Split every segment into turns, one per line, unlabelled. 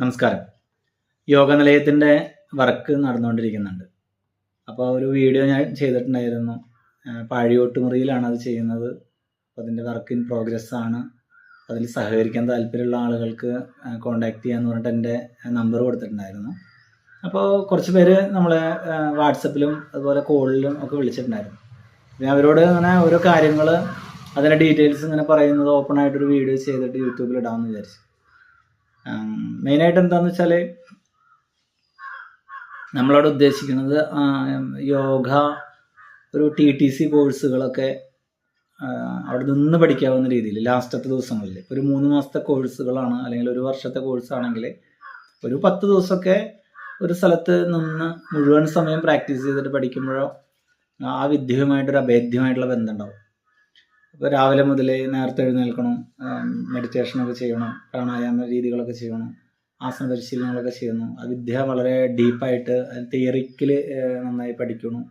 നമസ്കാരം. യോഗ നിലയത്തിന്റെ വർക്ക് നടന്നുകൊണ്ടിരിക്കുന്നുണ്ട്. അപ്പോൾ ഒരു വീഡിയോ ഞാൻ ചെയ്തിട്ടുണ്ടായിരുന്നു. പാഴിയോട്ടുമുറിയിലാണ് അത് ചെയ്യുന്നത്. അതിന്റെ വർക്ക് ഇൻ പ്രോഗ്രസ് ആണ്. അതിൽ സഹകരിക്കാൻ താല്പര്യമുള്ള ആളുകൾക്ക് കോണ്ടാക്ട് ചെയ്യാന്ന് പറഞ്ഞിട്ട് എന്റെ നമ്പർ കൊടുത്തിട്ടുണ്ടായിരുന്നു. അപ്പോൾ കുറച്ച് പേര് നമ്മളെ വാട്സപ്പിലും അതുപോലെ കോളിലും ഒക്കെ വിളിച്ചിട്ടുണ്ടായിരുന്നു. ഞാൻ അവരോട് ഇങ്ങനെ ഓരോ കാര്യങ്ങൾ അതിന്റെ ഡീറ്റെയിൽസ് ഇങ്ങനെ പറയുന്നത് ഓപ്പൺ ആയിട്ടൊരു വീഡിയോ ചെയ്തിട്ട് യൂട്യൂബിൽ ഇടാമെന്ന് വിചാരിച്ചു. മെയിനായിട്ട് എന്താണെന്ന് വെച്ചാൽ നമ്മളവിടെ ഉദ്ദേശിക്കുന്നത് യോഗ ഒരു ടി ടി സി കോഴ്സുകളൊക്കെ അവിടെ നിന്ന് പഠിക്കാവുന്ന രീതിയിൽ ലാസ്റ്റത്തെ ദിവസങ്ങളിൽ ഒരു മൂന്ന് മാസത്തെ കോഴ്സുകളാണ് അല്ലെങ്കിൽ ഒരു വർഷത്തെ കോഴ്സാണെങ്കിൽ ഒരു പത്ത് ദിവസമൊക്കെ ഒരു സ്ഥലത്ത് നിന്ന് മുഴുവൻ സമയം പ്രാക്ടീസ് ചെയ്തിട്ട് പഠിക്കുമ്പോഴോ ആ വിദ്യയുമായിട്ടൊരു അഭേദ്യമായിട്ടുള്ള ബന്ധമുണ്ടാവും. അപ്പോൾ രാവിലെ മുതൽ നേരത്തെ എഴുന്നേൽക്കണം മെഡിറ്റേഷനൊക്കെ ചെയ്യണം പ്രാണായാമ രീതികളൊക്കെ ചെയ്യണം ആസന പരിശീലനങ്ങളൊക്കെ ചെയ്യുന്നു. ആ വിദ്യ വളരെ ഡീപ്പായിട്ട് തിയറിക്കൽ നന്നായി പഠിക്കണം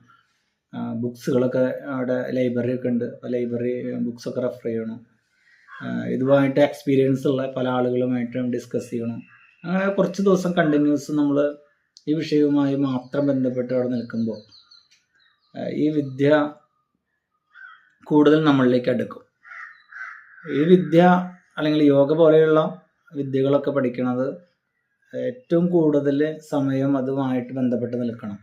ബുക്സുകളൊക്കെ അവിടെ ലൈബ്രറി ഒക്കെ ഉണ്ട്. അപ്പോൾ ലൈബ്രറി ബുക്സൊക്കെ റെഫർ ചെയ്യണം. ഇതുമായിട്ട് എക്സ്പീരിയൻസ് ഉള്ള പല ആളുകളുമായിട്ടും ഡിസ്കസ് ചെയ്യണം. അങ്ങനെ കുറച്ച് ദിവസം കണ്ടിന്യൂസ് നമ്മൾ ഈ വിഷയവുമായി മാത്രം ബന്ധപ്പെട്ട് അവിടെ നിൽക്കുമ്പോൾ ഈ വിദ്യ കൂടുതൽ നമ്മളിലേക്ക് അടുക്കും. ഈ വിദ്യ അല്ലെങ്കിൽ യോഗ പോലെയുള്ള വിദ്യകളൊക്കെ പഠിക്കുന്നത് ഏറ്റവും കൂടുതൽ സമയം അതുമായിട്ട് ബന്ധപ്പെട്ട് നിൽക്കണം.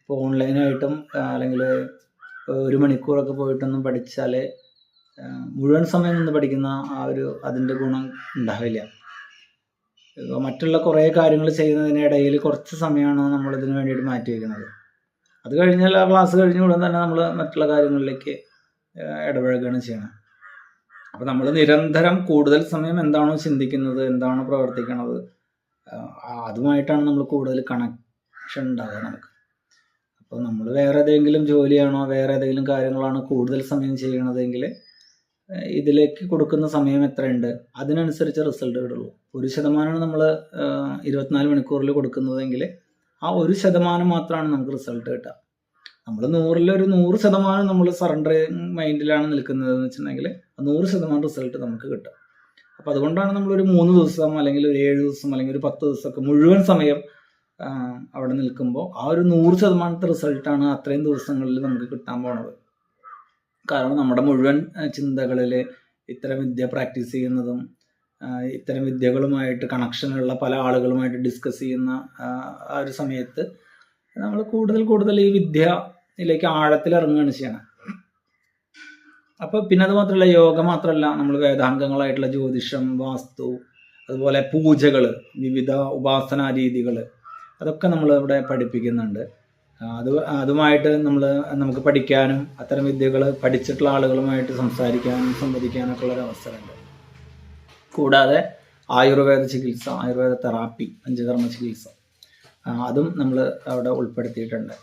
ഇപ്പോൾ ഓൺലൈനായിട്ടും അല്ലെങ്കിൽ ഒരു മണിക്കൂറൊക്കെ പോയിട്ടൊന്നും പഠിച്ചാൽ മുഴുവൻ സമയം നിന്ന് പഠിക്കുന്ന ആ ഒരു അതിന്റെ ഗുണം ഉണ്ടാവില്ല. മറ്റുള്ള കുറേ കാര്യങ്ങൾ ചെയ്യുന്നതിനിടയിൽ കുറച്ച് സമയമാണ് നമ്മൾ ഇതിന് വേണ്ടിയിട്ട് മാറ്റി വയ്ക്കുന്നത്. അത് കഴിഞ്ഞാൽ ആ ക്ലാസ് കഴിഞ്ഞ ഉടൻ തന്നെ നമ്മൾ മറ്റുള്ള കാര്യങ്ങളിലേക്ക് ഇടപഴകുകയാണ് ചെയ്യണം. അപ്പോൾ നമ്മൾ നിരന്തരം കൂടുതൽ സമയം എന്താണോ ചിന്തിക്കുന്നത് എന്താണോ പ്രവർത്തിക്കുന്നത് അതുമായിട്ടാണ് നമ്മൾ കൂടുതൽ കണക്ഷൻ ഉണ്ടാവുക നമുക്ക്. അപ്പോൾ നമ്മൾ വേറെ ഏതെങ്കിലും ജോലിയാണോ വേറെ ഏതെങ്കിലും കാര്യങ്ങളാണോ കൂടുതൽ സമയം ചെയ്യണതെങ്കിൽ ഇതിലേക്ക് കൊടുക്കുന്ന സമയം എത്രയുണ്ട് അതിനനുസരിച്ച് റിസൾട്ട് കിട്ടുള്ളൂ. ഒരു ശതമാനമാണ് നമ്മൾ ഇരുപത്തിനാല് മണിക്കൂറിൽ കൊടുക്കുന്നതെങ്കിൽ ആ ഒരു ശതമാനം മാത്രമാണ് നമുക്ക് റിസൾട്ട് കിട്ടുക. നമ്മൾ നൂറിൽ ഒരു നൂറ് ശതമാനം നമ്മൾ സറണ്ടർ മൈൻഡിലാണ് നിൽക്കുന്നത് എന്ന് വെച്ചിട്ടുണ്ടെങ്കിൽ നൂറ് ശതമാനം റിസൾട്ട് നമുക്ക് കിട്ടും. അപ്പോൾ അതുകൊണ്ടാണ് നമ്മൾ ഒരു മൂന്ന് ദിവസം അല്ലെങ്കിൽ ഒരു ഏഴ് ദിവസം അല്ലെങ്കിൽ ഒരു പത്ത് ദിവസമൊക്കെ മുഴുവൻ സമയം അവിടെ നിൽക്കുമ്പോൾ ആ ഒരു നൂറ് ശതമാനത്തെ റിസൾട്ടാണ് അത്രയും ദിവസങ്ങളിൽ നമുക്ക് കിട്ടാൻ പോണത്. കാരണം നമ്മുടെ മുഴുവൻ ചിന്തകളിൽ ഇത്തരം വിദ്യ പ്രാക്ടീസ് ചെയ്യുന്നതും ഇത്തരം വിദ്യകളുമായിട്ട് കണക്ഷനുള്ള പല ആളുകളുമായിട്ട് ഡിസ്കസ് ചെയ്യുന്ന ആ ഒരു സമയത്ത് നമ്മൾ കൂടുതൽ കൂടുതൽ ഈ വിദ്യയിലേക്ക് ആഴത്തിൽ ഇറങ്ങുകയാണ് ചെയ്യണം. അപ്പോൾ പിന്നെ അത് മാത്രമല്ല യോഗ മാത്രമല്ല നമ്മൾ വേദാംഗങ്ങളായിട്ടുള്ള ജ്യോതിഷം വാസ്തു അതുപോലെ പൂജകൾ വിവിധ ഉപാസനാ രീതികൾ അതൊക്കെ നമ്മൾ ഇവിടെ പഠിപ്പിക്കുന്നുണ്ട്. അത് അതുമായിട്ട് നമ്മൾ നമുക്ക് പഠിക്കാനും അത്തരം വിദ്യകൾ പഠിച്ചിട്ടുള്ള ആളുകളുമായിട്ട് സംസാരിക്കാനും സംവദിക്കാനൊക്കെ ഉള്ളൊരു അവസരമുണ്ട്. കൂടാതെ ആയുർവേദ ചികിത്സ ആയുർവേദ തെറാപ്പി പഞ്ചകർമ്മ ചികിത്സ. അതും നമ്മൾ അവിടെ ഉൾപ്പെടുത്തിയിട്ടുണ്ട്.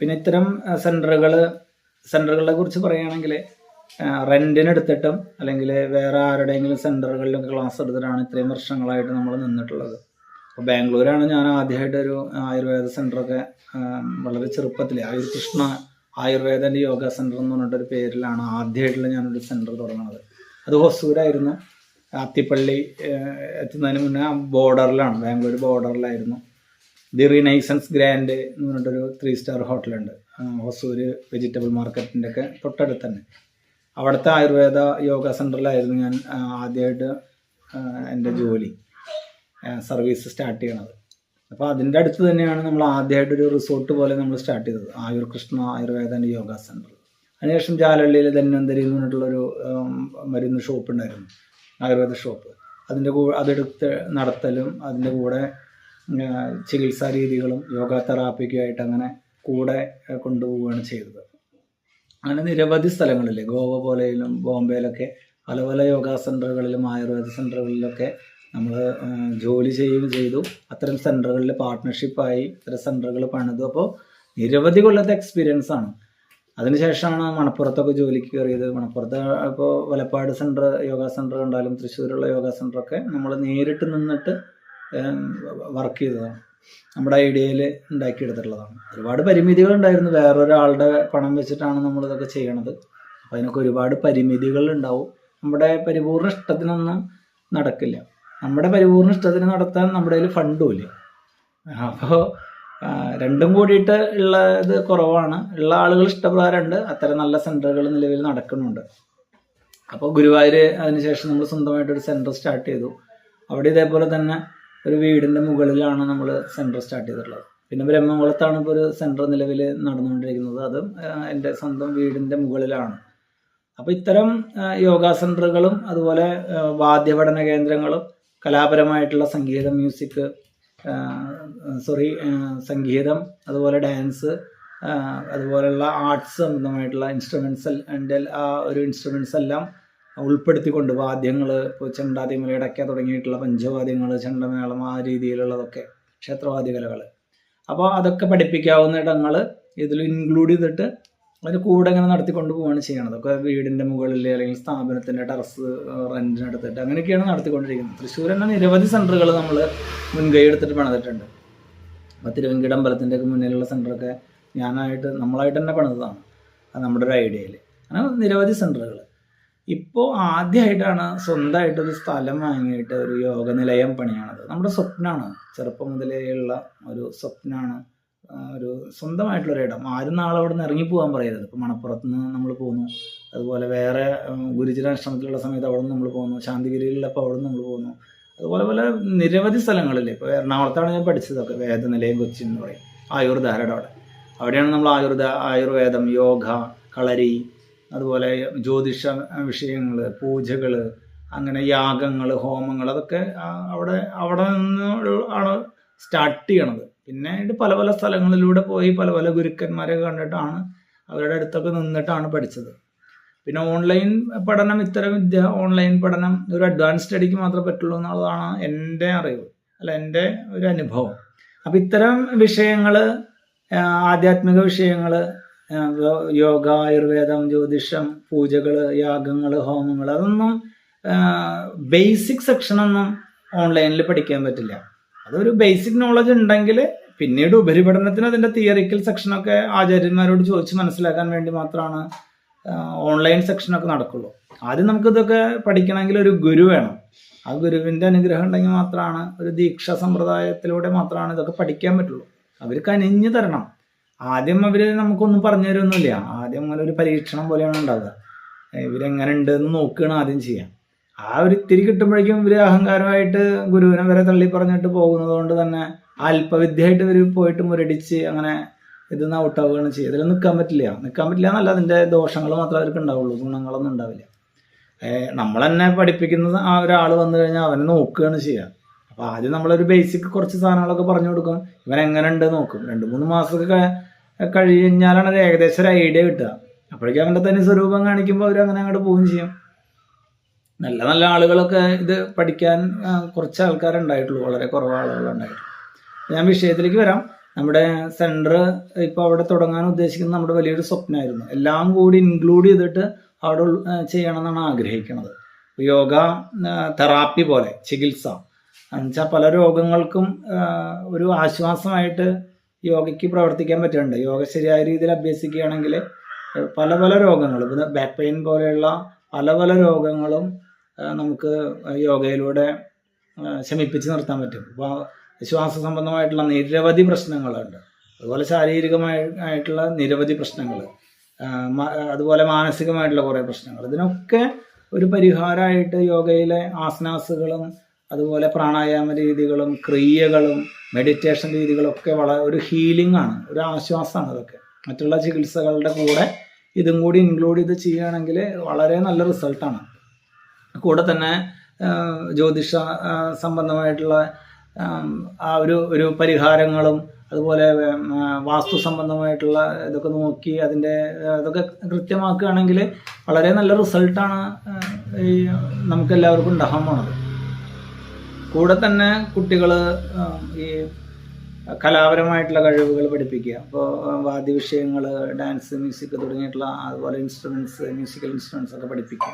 പിന്നെ ഇത്തരം സെന്ററുകൾ സെന്ററുകളെ കുറിച്ച് പറയുകയാണെങ്കിൽ റെന്റിനെടുത്തിട്ടും അല്ലെങ്കിൽ വേറെ ആരുടെയെങ്കിലും സെന്ററുകളിലും ക്ലാസ് എടുത്തിട്ടാണ് ഇത്രയും വർഷങ്ങളായിട്ട് നമ്മൾ നിന്നിട്ടുള്ളത്. അപ്പോൾ ബാംഗ്ലൂരാണ് ഞാൻ ആദ്യമായിട്ട് ഒരു ആയുർവേദ സെന്ററൊക്കെ വളരെ ചെറുപ്പത്തിൽ ആയുർ കൃഷ്ണ ആയുർവേദ യോഗ സെന്റർ എന്ന് പറഞ്ഞിട്ടൊരു പേരിലാണ് ആദ്യമായിട്ടുള്ള ഞാനൊരു സെന്റർ തുടങ്ങുന്നത്. അത് ഹൊസൂരായിരുന്നു. അത്തിപ്പള്ളി ആ, എത്തുന്നതിന് മുന്നേ ബോർഡറിലാണ് ബാംഗ്ലൂർ ബോർഡറിലായിരുന്നു. ദി റിനൈസൻസ് ഗ്രാൻഡ് എന്ന് പറഞ്ഞിട്ടൊരു ത്രീ സ്റ്റാർ ഹോട്ടലുണ്ട് ഹൊസൂര് വെജിറ്റബിൾ മാർക്കറ്റിന്റെ ഒക്കെ തൊട്ടടുത്ത് തന്നെ അവിടുത്തെ ആയുർവേദ യോഗ സെന്ററിലായിരുന്നു ഞാൻ ആദ്യമായിട്ട് എന്റെ ജോലി. സർവീസ് സ്റ്റാർട്ട് ചെയ്യണത്. അപ്പോൾ അതിന്റെ അടുത്ത് തന്നെയാണ് നമ്മൾ ആദ്യമായിട്ടൊരു റിസോർട്ട് പോലെ നമ്മൾ സ്റ്റാർട്ട് ചെയ്തത്. ആയുർ കൃഷ്ണ ആയുർവേദ ആൻഡ് യോഗ സെന്റർ അതിനുശേഷം ജാലഹള്ളിയിൽ ധന്വന്തരി എന്ന് പറഞ്ഞിട്ടുള്ളൊരു മരുന്ന് ഷോപ്പ് ഉണ്ടായിരുന്നു. ആയുർവേദ ഷോപ്പ് അതിന്റെ കൂടെ അതെടുത്ത് നടത്തലും അതിന്റെ കൂടെ ചികിത്സാ രീതികളും യോഗ തെറാപ്പിക്കുമായിട്ട് അങ്ങനെ കൂടെ കൊണ്ടുപോവുകയാണ് ചെയ്തത്. അങ്ങനെ നിരവധി സ്ഥലങ്ങളിൽ ഗോവ പോലെയും ബോംബെയിലൊക്കെ പല പല യോഗ സെന്ററുകളിലും ആയുർവേദ സെന്ററുകളിലൊക്കെ നമ്മൾ ജോലി ചെയ്യുകയും ചെയ്തു. അത്തരം സെന്ററുകളിൽ പാർട്ട്ണർഷിപ്പായി ഇത്തരം സെന്ററുകൾ പണിതു. അപ്പോൾ നിരവധി കൊല്ലത്തെ എക്സ്പീരിയൻസ് ആണ്. അതിനുശേഷമാണ് മണപ്പുറത്തൊക്കെ ജോലിക്ക് കയറിയത്. മണപ്പുറത്ത് ഇപ്പോൾ വലപ്പാട് സെന്റർ യോഗ സെന്റർ കണ്ടാലും തൃശ്ശൂരുള്ള യോഗ സെന്ററൊക്കെ നമ്മൾ നേരിട്ട് നിന്നിട്ട് വർക്ക് ചെയ്തതാണ്. നമ്മുടെ ഐഡിയയിൽ ഉണ്ടാക്കിയെടുത്തിട്ടുള്ളതാണ്. ഒരുപാട് പരിമിതികൾ ഉണ്ടായിരുന്നു വേറൊരാളുടെ പണം വെച്ചിട്ടാണ് നമ്മൾ ഇതൊക്കെ ചെയ്യണത്. അപ്പോൾ അതിനൊക്കെ ഒരുപാട് പരിമിതികൾ ഉണ്ടാവും. നമ്മുടെ പരിപൂർണ ഇഷ്ടത്തിനൊന്നും നടക്കില്ല. നമ്മുടെ പരിപൂർണ ഇഷ്ടത്തിന് നടത്താൻ നമ്മുടെ കയ്യിൽ ഫണ്ടും ഇല്ല. അപ്പോൾ രണ്ടും കൂടിയിട്ട് ഉള്ള ഇത് കുറവാണ്. ഉള്ള ആളുകൾ ഇഷ്ടപ്രകാരമുണ്ട്. അത്തരം നല്ല സെന്ററുകൾ നിലവിൽ നടക്കുന്നുണ്ട്. അപ്പോൾ ഗുരുവായൂർ അതിനുശേഷം നമ്മൾ സ്വന്തമായിട്ടൊരു സെന്റർ സ്റ്റാർട്ട് ചെയ്തു. അവിടെ ഇതേപോലെ തന്നെ ഒരു വീടിന്റെ മുകളിലാണ് നമ്മൾ സെന്റർ സ്റ്റാർട്ട് ചെയ്തിട്ടുള്ളത്. പിന്നെ ബ്രഹ്മകുളത്താണ് ഇപ്പോൾ ഒരു സെന്റർ നിലവിൽ നടന്നുകൊണ്ടിരിക്കുന്നത്. അതും എന്റെ സ്വന്തം വീടിന്റെ മുകളിലാണ്. അപ്പോൾ ഇത്തരം യോഗ സെന്ററുകളും അതുപോലെ വാദ്യപഠന കേന്ദ്രങ്ങളും കലാപരമായിട്ടുള്ള സംഗീതം മ്യൂസിക് സോറി സംഗീതം അതുപോലെ ഡാൻസ് അതുപോലെയുള്ള ആർട്സ് സംബന്ധമായിട്ടുള്ള ഇൻസ്ട്രുമെൻസ് എന്റെ ആ ഒരു ഇൻസ്ട്രുമെൻസ് എല്ലാം ഉൾപ്പെടുത്തിക്കൊണ്ട് വാദ്യങ്ങൾ ഇപ്പോൾ ചെണ്ടാതിമല ഇടയ്ക്ക തുടങ്ങിയിട്ടുള്ള പഞ്ചവാദ്യങ്ങൾ ചെണ്ടമേളം ആ രീതിയിലുള്ളതൊക്കെ ക്ഷേത്രവാദ്യ കലകൾ അപ്പോൾ അതൊക്കെ പഠിപ്പിക്കാവുന്ന ഇടങ്ങൾ ഇതിൽ ഇൻക്ലൂഡ് ചെയ്തിട്ട് അതിന് കൂടെ ഇങ്ങനെ നടത്തിക്കൊണ്ട് പോവുകയാണ് ചെയ്യണത്. ഒക്കെ വീടിന്റെ മുകളിൽ അല്ലെങ്കിൽ സ്ഥാപനത്തിന്റെ ടെറസ് റെന്റിനെടുത്തിട്ട് അങ്ങനെയൊക്കെയാണ് നടത്തിക്കൊണ്ടിരിക്കുന്നത്. തൃശ്ശൂർ തന്നെ നിരവധി സെന്ററുകൾ നമ്മൾ മുൻകൈ എടുത്തിട്ട് പണിതിട്ടുണ്ട്. അപ്പോൾ തിരുവങ്കിട അമ്പലത്തിന്റെ ഒക്കെ മുന്നിലുള്ള സെന്ററൊക്കെ ഞാനായിട്ട് നമ്മളായിട്ട് തന്നെ പണിതതാണ്. അത് നമ്മുടെ ഒരു ഐഡിയയിൽ അങ്ങനെ നിരവധി സെന്ററുകൾ ഇപ്പോൾ ആദ്യമായിട്ടാണ് സ്വന്തമായിട്ട് ഒരു സ്ഥലം വാങ്ങിയിട്ട് ഒരു യോഗ നിലയം പണിയണത്. നമ്മുടെ സ്വപ്നമാണ് ചെറുപ്പം മുതലേ ഉള്ള ഒരു സ്വപ്നമാണ് ഒരു സ്വന്തമായിട്ടുള്ളൊരു ഇടം. ആരും നാളെ അവിടെ നിന്ന് ഇറങ്ങിപ്പോകാൻ പറയരുത്. ഇപ്പോൾ മണപ്പുറത്ത് നിന്ന് നമ്മൾ പോകുന്നു അതുപോലെ വേറെ ഗുരുജനാശ്രമത്തിലുള്ള സമയത്ത് അവിടെ നിന്ന് നമ്മൾ പോകുന്നു ശാന്തിഗിരിയിലുള്ളപ്പോൾ അവിടെ നിന്ന് നമ്മൾ പോകുന്നു അതുപോലെ പല നിരവധി സ്ഥലങ്ങളില്ലേ ഇപ്പോൾ എറണാകുളത്താണ് ഞാൻ പഠിച്ചതൊക്കെ വേദനിലയം കൊച്ചി എന്ന് പറയും. ആയുർധാരയുടെ അവിടെ? അവിടെയാണ് നമ്മൾ ആയുർദ ആയുർവേദം യോഗ കളരി അതുപോലെ ജ്യോതിഷ വിഷയങ്ങൾ പൂജകൾ അങ്ങനെ യാഗങ്ങൾ ഹോമങ്ങൾ അതൊക്കെ അവിടെ അവിടെ നിന്ന് ആണ് സ്റ്റാർട്ട് ചെയ്യണത്. പിന്നെ പല പല സ്ഥലങ്ങളിലൂടെ പോയി പല പല ഗുരുക്കന്മാരെ കണ്ടിട്ടാണ് അവരുടെ അടുത്തൊക്കെ നിന്നിട്ടാണ് പഠിച്ചത്. പിന്നെ ഓൺലൈൻ പഠനം ഇത്തരം വിദ്യ ഓൺലൈൻ പഠനം ഒരു അഡ്വാൻസ് സ്റ്റഡിക്ക് മാത്രമേ പറ്റുള്ളൂ എന്നുള്ളതാണ് എന്റെ അറിവ് അല്ല എന്റെ ഒരു അനുഭവം. അപ്പം ഇത്തരം വിഷയങ്ങൾ ആധ്യാത്മിക വിഷയങ്ങൾ യോഗ ആയുർവേദം ജ്യോതിഷം പൂജകൾ യാഗങ്ങൾ ഹോമങ്ങൾ അതൊന്നും ബേസിക് സെക്ഷനൊന്നും ഓൺലൈനിൽ പഠിക്കാൻ പറ്റില്ല. അതൊരു ബേസിക് നോളജ് ഉണ്ടെങ്കിൽ പിന്നീട് ഉപരിപഠനത്തിന് അതിന്റെ തിയറിക്കൽ സെക്ഷനൊക്കെ ആചാര്യന്മാരോട് ചോദിച്ച് മനസ്സിലാക്കാൻ വേണ്ടി മാത്രമാണ് ഓൺലൈൻ സെക്ഷനൊക്കെ നടക്കുള്ളൂ. ആദ്യം നമുക്കിതൊക്കെ പഠിക്കണമെങ്കിൽ ഒരു ഗുരു വേണം. ആ ഗുരുവിന്റെ അനുഗ്രഹം ഉണ്ടെങ്കിൽ മാത്രമാണ് ഒരു ദീക്ഷ സമ്പ്രദായത്തിലൂടെ മാത്രമാണ് ഇതൊക്കെ പഠിക്കാൻ പറ്റുള്ളൂ. അവർ കനിഞ്ഞു തരണം. ആദ്യം അവർ നമുക്കൊന്നും പറഞ്ഞു തരുമൊന്നുമില്ല ആദ്യം അങ്ങനെ ഒരു പരീക്ഷണം പോലെയാണ് ഉണ്ടാവുക. ഇവരെങ്ങനെ ഉണ്ട് എന്ന് നോക്കുകയാണ് ആദ്യം ചെയ്യാം ആ ഒരു ഇത്തിരി കിട്ടുമ്പോഴേക്കും ഇവർ അഹങ്കാരമായിട്ട് ഗുരുവിനെ വരെ തള്ളി പറഞ്ഞിട്ട് പോകുന്നത് കൊണ്ട് തന്നെ അല്പവിദ്യയായിട്ട് ഇവർ പോയിട്ട് മുരടിച്ച് അങ്ങനെ ഇത് ഔട്ടാവുകയാണ് ചെയ്യുക. ഇതിൽ നിൽക്കാൻ പറ്റില്ല. നിൽക്കാൻ പറ്റില്ല എന്നല്ല അതിന്റെ ദോഷങ്ങൾ മാത്രമേ അവർക്ക് ഉണ്ടാവുള്ളൂ. ഗുണങ്ങളൊന്നും ഉണ്ടാവില്ല. നമ്മൾ തന്നെ പഠിപ്പിക്കുന്ന ആ ഒരാൾ വന്നു കഴിഞ്ഞാൽ അവനെ നോക്കുകയാണ് ചെയ്യുക. അപ്പോൾ ആദ്യം നമ്മളൊരു ബേസിക് കുറച്ച് സാധനങ്ങളൊക്കെ പറഞ്ഞു കൊടുക്കും. ഇവൻ എങ്ങനെ ഉണ്ട് നോക്കും. രണ്ട് മൂന്ന് മാസമൊക്കെ കഴിഞ്ഞാലാണ് ഒരു ഏകദേശം ഒരു ഐഡിയ കിട്ടുക. അപ്പോഴേക്കും അവന്റെ തന്നെ സ്വരൂപം കാണിക്കുമ്പോൾ അവർ അങ്ങനെ അങ്ങോട്ട് പോവുകയും ചെയ്യും. നല്ല നല്ല ആളുകളൊക്കെ ഇത് പഠിക്കാൻ കുറച്ച് ആൾക്കാരുണ്ടായിട്ടുള്ളൂ വളരെ കുറവ് ആളുകളുണ്ടായിട്ടുള്ളൂ ഞാൻ വിഷയത്തിലേക്ക് വരാം. നമ്മുടെ സെന്റർ ഇപ്പോൾ അവിടെ തുടങ്ങാൻ ഉദ്ദേശിക്കുന്നത് നമ്മുടെ വലിയൊരു സ്വപ്നമായിരുന്നു. എല്ലാം കൂടി ഇൻക്ലൂഡ് ചെയ്തിട്ട് അവിടെ ചെയ്യണമെന്നാണ് ആഗ്രഹിക്കുന്നത്. യോഗ തെറാപ്പി പോലെ ചികിത്സ. എന്നുവെച്ചാൽ പല രോഗങ്ങൾക്കും ഒരു ആശ്വാസമായിട്ട് യോഗയ്ക്ക് പ്രവർത്തിക്കാൻ പറ്റുന്നുണ്ട്. യോഗ ശരിയായ രീതിയിൽ അഭ്യസിക്കുകയാണെങ്കിൽ പല പല രോഗങ്ങൾ ഇപ്പം ബാക്ക് പെയിൻ പോലെയുള്ള പല പല രോഗങ്ങളും നമുക്ക് യോഗയിലൂടെ ശമിപ്പിച്ച് നിർത്താൻ പറ്റും. ഇപ്പോൾ ശ്വാസ സംബന്ധമായിട്ടുള്ള നിരവധി പ്രശ്നങ്ങളുണ്ട്. അതുപോലെ ശാരീരികമായി ആയിട്ടുള്ള നിരവധി പ്രശ്നങ്ങൾ അതുപോലെ മാനസികമായിട്ടുള്ള കുറേ പ്രശ്നങ്ങൾ. ഇതിനൊക്കെ ഒരു പരിഹാരമായിട്ട് യോഗയിലെ ആസനാസുകളും അതുപോലെ പ്രാണായാമ രീതികളും ക്രിയകളും മെഡിറ്റേഷൻ രീതികളൊക്കെ വളരെ ഒരു ഹീലിംഗ് ആണ് ഒരു ആശ്വാസമാണ് അതൊക്കെ. മറ്റുള്ള ചികിത്സകളുടെ കൂടെ ഇതും കൂടി ഇൻക്ലൂഡ് ചെയ്ത് ചെയ്യുകയാണെങ്കിൽ വളരെ നല്ല റിസൾട്ടാണ് കൂടെ തന്നെ ജ്യോതിഷ സംബന്ധമായിട്ടുള്ള ആ ഒരു ഒരു പരിഹാരങ്ങളും അതുപോലെ വാസ്തു സംബന്ധമായിട്ടുള്ള ഇതൊക്കെ നോക്കി അതിന്റെ ഇതൊക്കെ കൃത്യമാക്കുകയാണെങ്കിൽ വളരെ നല്ല റിസൾട്ടാണ് ഈ നമുക്ക് എല്ലാവർക്കും ഉണ്ടാകാൻ പോണത്. കൂടെ തന്നെ കുട്ടികൾ ഈ കലാപരമായിട്ടുള്ള കഴിവുകൾ പഠിപ്പിക്കുക. അപ്പോൾ വാദ്യവിഷയങ്ങൾ ഡാൻസ് മ്യൂസിക് തുടങ്ങിയിട്ടുള്ള അതുപോലെ ഇൻസ്ട്രുമെന്റ്സ് മ്യൂസിക്കൽ ഇൻസ്ട്രുമെന്റ്സ് ഒക്കെ പഠിപ്പിക്കുക.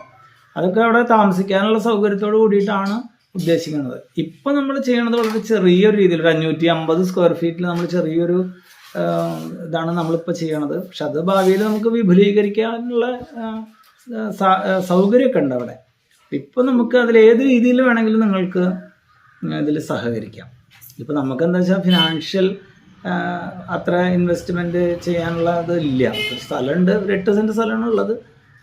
അതൊക്കെ അവിടെ താമസിക്കാനുള്ള സൗകര്യത്തോട് കൂടിയിട്ടാണ് ഉദ്ദേശിക്കുന്നത്. ഇപ്പം നമ്മൾ ചെയ്യണത് വളരെ ചെറിയൊരു രീതിയിൽ ഒരു അഞ്ഞൂറ്റി അമ്പത് സ്ക്വയർ ഫീറ്റിൽ നമ്മൾ ചെറിയൊരു ഇതാണ് നമ്മളിപ്പോൾ ചെയ്യണത്. പക്ഷെ അത് ഭാവിയിൽ നമുക്ക് വിപുലീകരിക്കാനുള്ള സൗകര്യമൊക്കെ ഉണ്ട് അവിടെ. ഇപ്പം നമുക്ക് അതിൽ ഏത് രീതിയിൽ വേണമെങ്കിലും നിങ്ങൾക്ക് ഇതിൽ സഹകരിക്കാം. ഇപ്പോൾ നമുക്കെന്താ വെച്ചാൽ ഫിനാൻഷ്യൽ അത്ര ഇൻവെസ്റ്റ്മെന്റ് ചെയ്യാനുള്ള ഇതില്ല. സ്ഥലമുണ്ട് ഒരു എട്ട് സെന്റ് സ്ഥലമാണ് ഉള്ളത്.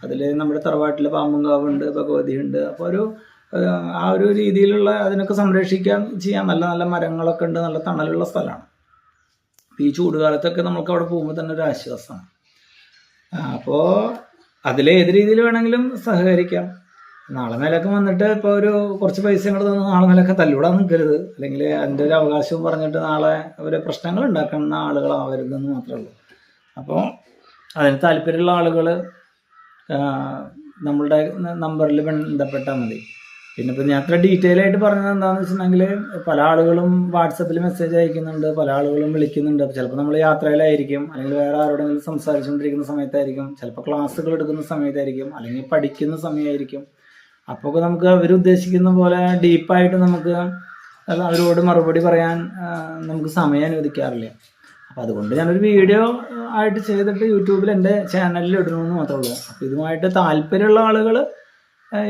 അതിൽ നമ്മുടെ തറവാട്ടിൽ പാമ്പുങ്കാവുണ്ട് ഭഗവതി ഉണ്ട് അപ്പോൾ ഒരു ആ, ഒരു രീതിയിലുള്ള അതിനൊക്കെ സംരക്ഷിക്കാൻ ചെയ്യാൻ നല്ല നല്ല മരങ്ങളൊക്കെ ഉണ്ട് നല്ല തണലുള്ള സ്ഥലമാണ് ഈ ചൂടുകാലത്തൊക്കെ നമുക്ക് അവിടെ പോകുമ്പോൾ തന്നെ ഒരു ആശ്വാസമാണ്. അപ്പോൾ അതിലേത് രീതിയിൽ വേണമെങ്കിലും സഹകരിക്കാം. നാളെ മേലൊക്കെ വന്നിട്ട് ഇപ്പോൾ ഒരു കുറച്ച് പൈസ ഇങ്ങോട്ട് തന്ന് നാളെ മേലൊക്കെ തല്ലൂടാൻ നിൽക്കരുത് അല്ലെങ്കിൽ അതിന്റെ ഒരു അവകാശവും പറഞ്ഞിട്ട് നാളെ ഒരു പ്രശ്നങ്ങൾ ഉണ്ടാക്കുന്ന ആളുകളാവരുതെന്ന് മാത്രമേ ഉള്ളൂ. അപ്പോൾ അതിന് താല്പര്യമുള്ള ആളുകൾ നമ്മളുടെ നമ്പറിൽ ബന്ധപ്പെട്ടാൽ മതി. പിന്നെ ഇപ്പം ഞാൻ അത്ര ഡീറ്റെയിൽ ആയിട്ട് പറഞ്ഞത് എന്താണെന്ന് വെച്ചിട്ടുണ്ടെങ്കിൽ പല ആളുകളും വാട്സപ്പിൽ മെസ്സേജ് അയക്കുന്നുണ്ട് പല ആളുകളും വിളിക്കുന്നുണ്ട്. ചിലപ്പോൾ നമ്മൾ യാത്രയിലായിരിക്കും അല്ലെങ്കിൽ വേറെ ആരോടെങ്കിലും സംസാരിച്ചുകൊണ്ടിരിക്കുന്ന സമയത്തായിരിക്കും. ചിലപ്പോൾ ക്ലാസ്സുകൾ എടുക്കുന്ന സമയത്തായിരിക്കും അല്ലെങ്കിൽ പഠിക്കുന്ന സമയമായിരിക്കും. അപ്പോൾ നമുക്ക് അവരുദ്ദേശിക്കുന്ന പോലെ ഡീപ്പായിട്ട് നമുക്ക് അവരോട് മറുപടി പറയാൻ നമുക്ക് സമയം അനുവദിക്കാറില്ല. അപ്പോൾ അതുകൊണ്ട് ഞാനൊരു വീഡിയോ ആയിട്ട് ചെയ്തിട്ട് യൂട്യൂബിൽ എന്റെ ചാനലിൽ ഇടണമെന്ന് മാത്രമേ ഉള്ളൂ. അപ്പോൾ ഇതുമായിട്ട് താല്പര്യമുള്ള ആളുകൾ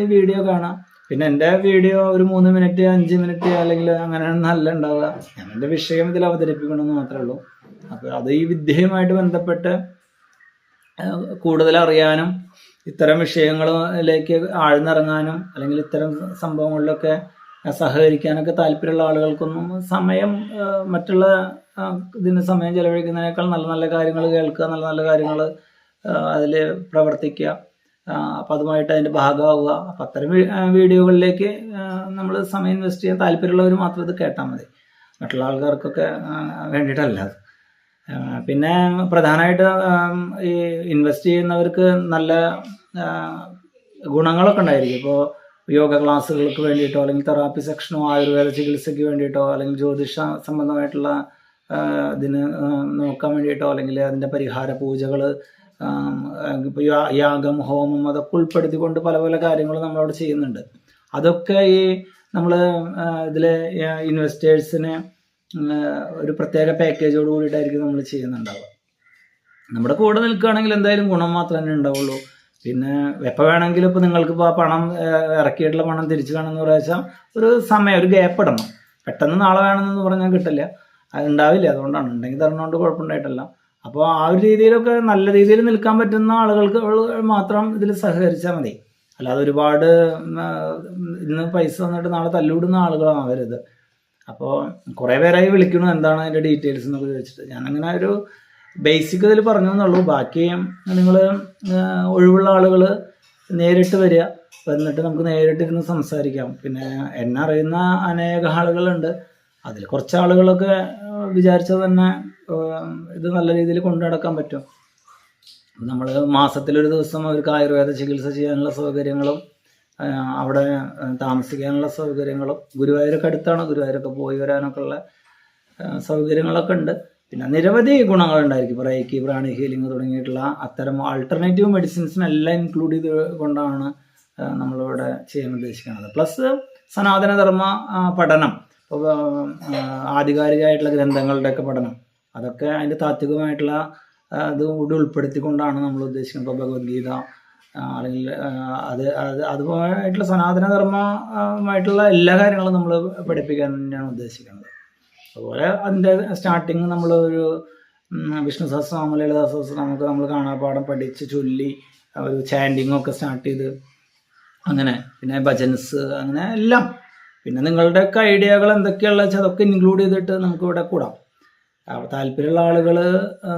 ഈ വീഡിയോ കാണാം. പിന്നെ എന്റെ വീഡിയോ ഒരു മൂന്ന് മിനിറ്റ് അഞ്ച് മിനിറ്റ് അല്ലെങ്കിൽ അങ്ങനെ നല്ല ഉണ്ടാവുക. ഞാൻ എന്റെ വിഷയം ഇതിൽ അവതരിപ്പിക്കണമെന്ന് മാത്രമേ ഉള്ളൂ. അപ്പോൾ അത് ഈ വിദ്യയുമായിട്ട് ബന്ധപ്പെട്ട് കൂടുതൽ അറിയാനും ഇത്തരം വിഷയങ്ങളിലേക്ക് ആഴ്ന്നിറങ്ങാനും അല്ലെങ്കിൽ ഇത്തരം സംഭവങ്ങളിലൊക്കെ സഹകരിക്കാനൊക്കെ താല്പര്യമുള്ള ആളുകൾക്കൊന്നും സമയം മറ്റുള്ള ഇതിന് സമയം ചെലവഴിക്കുന്നതിനേക്കാൾ നല്ല നല്ല കാര്യങ്ങൾ കേൾക്കുക നല്ല നല്ല കാര്യങ്ങൾ അതിൽ പ്രവർത്തിക്കുക അപ്പം അതുമായിട്ട് അതിന്റെ ഭാഗമാവുക. അപ്പം അത്തരം വീഡിയോകളിലേക്ക് നമ്മൾ സമയം ഇൻവെസ്റ്റ് ചെയ്യാൻ താല്പര്യമുള്ളവർ മാത്രം ഇത് കേട്ടാൽ മതി. മറ്റുള്ള ആൾക്കാർക്കൊക്കെ വേണ്ടിയിട്ടല്ല അത്. പിന്നെ പ്രധാനമായിട്ട് ഈ ഇൻവെസ്റ്റ് ചെയ്യുന്നവർക്ക് നല്ല ഗുണങ്ങളൊക്കെ ഉണ്ടായിരിക്കും. ഇപ്പോൾ യോഗ ക്ലാസ്സുകൾക്ക് വേണ്ടിയിട്ടോ അല്ലെങ്കിൽ തെറാപ്പി സെക്ഷനോ ആയുർവേദ ചികിത്സയ്ക്ക് വേണ്ടിയിട്ടോ അല്ലെങ്കിൽ ജ്യോതിഷ സംബന്ധമായിട്ടുള്ള ഇതിന് നോക്കാൻ വേണ്ടിയിട്ടോ അല്ലെങ്കിൽ അതിന്റെ പരിഹാര പൂജകൾ ഇപ്പോൾ യാഗം ഹോമം അതൊക്കെ ഉൾപ്പെടുത്തിക്കൊണ്ട് പല പല കാര്യങ്ങളും നമ്മളവിടെ ചെയ്യുന്നുണ്ട്. അതൊക്കെ ഈ നമ്മൾ ഇതിലെ ഇൻവെസ്റ്റേഴ്സിന് ഒരു പ്രത്യേക പാക്കേജോട് കൂടിയിട്ടായിരിക്കും നമ്മൾ ചെയ്യുന്നുണ്ടാവുക. നമ്മുടെ കൂടെ നിൽക്കുകയാണെങ്കിൽ എന്തായാലും ഗുണം മാത്രമേ ഉണ്ടാവുള്ളൂ. പിന്നെ എപ്പോൾ വേണമെങ്കിലും ഇപ്പോൾ നിങ്ങൾക്ക് ഇപ്പോൾ ആ പണം ഇറക്കിയിട്ടുള്ള പണം തിരിച്ചു വേണമെന്ന് പറഞ്ഞാൽ ഒരു സമയം ഒരു ഗ്യാപ്പ് ഇടണം. പെട്ടെന്ന് നാളെ വേണമെന്ന് പറഞ്ഞാൽ കിട്ടില്ല. അത് ഉണ്ടാവില്ല. അതുകൊണ്ടാണ്. ഉണ്ടെങ്കിൽ തരണോണ്ട് കുഴപ്പമുണ്ടായിട്ടല്ല. അപ്പോൾ ആ ഒരു രീതിയിലൊക്കെ നല്ല രീതിയിൽ നിൽക്കാൻ പറ്റുന്ന ആളുകൾക്ക് മാത്രം ഇതിൽ സഹകരിച്ചാൽ മതി. അല്ലാതെ ഒരുപാട് ഇന്ന് പൈസ തന്നിട്ട് നാളെ തല്ലുവിടുന്ന ആളുകളാവരുത്. അപ്പോൾ കുറേ പേരായി വിളിക്കണു എന്താണ് അതിന്റെ ഡീറ്റെയിൽസ് എന്നൊക്കെ ചോദിച്ചിട്ട്. ഞാനങ്ങനെ ഒരു ബേസിക് ഇതിൽ പറഞ്ഞു എന്നുള്ളൂ ബാക്കി നിങ്ങൾ ഒഴിവുള്ള ആളുകൾ നേരിട്ട് വരിക. വന്നിട്ട് നമുക്ക് നേരിട്ട് നേരിട്ടിരുന്ന് സംസാരിക്കാം. പിന്നെ എന്നെ അറിയുന്ന അനേക ആളുകളുണ്ട്. അതിൽ കുറച്ച് ആളുകളൊക്കെ വിചാരിച്ചാൽ തന്നെ ഇത് നല്ല രീതിയിൽ കൊണ്ടു നടക്കാൻ പറ്റും. നമ്മൾ മാസത്തിലൊരു ദിവസം അവർക്ക് ആയുർവേദ ചികിത്സ ചെയ്യാനുള്ള സൗകര്യങ്ങളും അവിടെ താമസിക്കാനുള്ള സൗകര്യങ്ങളും ഗുരുവായൂരൊക്കെ അടുത്താണ് ഗുരുവായൂരൊക്കെ പോയി വരാനൊക്കെ ഉള്ള സൗകര്യങ്ങളൊക്കെ ഉണ്ട്. പിന്നെ നിരവധി ഗുണങ്ങളുണ്ടായിരിക്കും. റേക്കി പ്രാണി ഹീലിംഗ് തുടങ്ങിയിട്ടുള്ള അത്തരം ആൾട്ടർനേറ്റീവ് മെഡിസിൻസിനെല്ലാം ഇൻക്ലൂഡ് ചെയ്ത് കൊണ്ടാണ് നമ്മളിവിടെ ചെയ്യാൻ ഉദ്ദേശിക്കുന്നത്. പ്ലസ് സനാതനധർമ്മ പഠനം. ഇപ്പോൾ ആധികാരികമായിട്ടുള്ള ഗ്രന്ഥങ്ങളുടെയൊക്കെ പഠനം. അതൊക്കെ അതിന്റെ താത്വികമായിട്ടുള്ള ഇത് കൂടി ഉൾപ്പെടുത്തിക്കൊണ്ടാണ് നമ്മൾ ഉദ്ദേശിക്കുന്നത്. ഇപ്പോൾ ഭഗവത്ഗീത അല്ലെങ്കിൽ അത് അത് അതുമായിട്ടുള്ള സനാതനധർമ്മമായിട്ടുള്ള എല്ലാ കാര്യങ്ങളും നമ്മൾ പഠിപ്പിക്കാൻ തന്നെയാണ് ഉദ്ദേശിക്കുന്നത്. അതുപോലെ അതിന്റെ സ്റ്റാർട്ടിങ് നമ്മൾ ഒരു വിഷ്ണു സഹസ്രനാമം ലളിത സഹസ്രനാമൊക്കെ നമ്മൾ കാണാപ്പാടം പഠിച്ച് ചൊല്ലി ഒരു ചാൻഡിങ് ഒക്കെ സ്റ്റാർട്ട് ചെയ്ത് അങ്ങനെ പിന്നെ ഭജൻസ് അങ്ങനെ എല്ലാം. പിന്നെ നിങ്ങളുടെയൊക്കെ ഐഡിയകൾ എന്തൊക്കെയുള്ള വെച്ചാൽ അതൊക്കെ ഇൻക്ലൂഡ് ചെയ്തിട്ട് നമുക്ക് ഇവിടെ കൂടാം. അപ്പോൾ താല്പര്യമുള്ള ആളുകൾ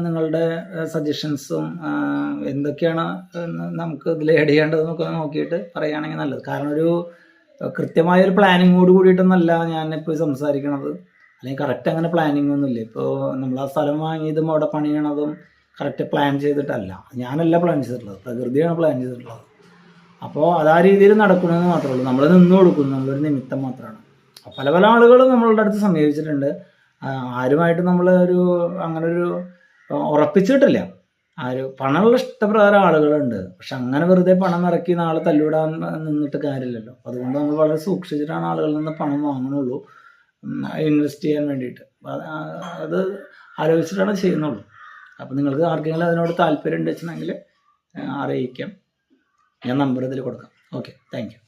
നിങ്ങളുടെ സജഷൻസും എന്തൊക്കെയാണ് നമുക്ക് ഇതിൽ ആഡ് ചെയ്യേണ്ടതെന്നൊക്കെ നോക്കിയിട്ട് പറയുകയാണെങ്കിൽ നല്ലത്. കാരണം ഒരു കൃത്യമായ ഒരു പ്ലാനിങ്ങോട് കൂടിയിട്ടൊന്നല്ല ഞാനിപ്പോൾ സംസാരിക്കണത്. അല്ലെങ്കിൽ കറക്റ്റ് അങ്ങനെ പ്ലാനിങ് ഒന്നുമില്ല. ഇപ്പോൾ നമ്മൾ ആ സ്ഥലം വാങ്ങിയതും അവിടെ പണിയണതും കറക്റ്റ് പ്ലാൻ ചെയ്തിട്ടല്ല. ഞാനല്ല പ്ലാൻ ചെയ്തിട്ടുള്ളത്. പ്രകൃതിയാണ് പ്ലാൻ ചെയ്തിട്ടുള്ളത്. അപ്പോൾ അത് ആ രീതിയിൽ നടക്കണമെന്ന് മാത്രമേ ഉള്ളൂ. നമ്മൾ നിന്ന് കൊടുക്കുന്നു. നമ്മളൊരു നിമിത്തം മാത്രമാണ്. പല പല ആളുകളും നമ്മളുടെ അടുത്ത് സമീപിച്ചിട്ടുണ്ട്. ആരുമായിട്ട് നമ്മൾ ഒരു അങ്ങനെ ഒരു ഉറപ്പിച്ചിട്ടില്ല. ആര് പണമുള്ള ഇഷ്ടപ്രകാരം ആളുകളുണ്ട്. പക്ഷെ അങ്ങനെ വെറുതെ പണം ഇറക്കി നാളെ തല്ലിവിടാൻ നിന്നിട്ട് കാര്യമില്ലല്ലോ. അതുകൊണ്ട് നമ്മൾ വളരെ സൂക്ഷിച്ചിട്ടാണ് ആളുകളിൽ നിന്ന് പണം വാങ്ങുന്നുള്ളൂ. ഇൻവെസ്റ്റ് ചെയ്യാൻ വേണ്ടിയിട്ട്. അത് ആലോചിച്ചിട്ടാണ് ചെയ്യുന്നുള്ളൂ. അപ്പം നിങ്ങൾക്ക് ആർക്കെങ്കിലും അതിനോട് താല്പര്യം ഉണ്ട് വെച്ചിട്ടുണ്ടെങ്കിൽ അറിയിക്കാം. ഞാൻ നമ്പർ ഇതിൽ കൊടുക്കാം. ഓക്കെ. താങ്ക്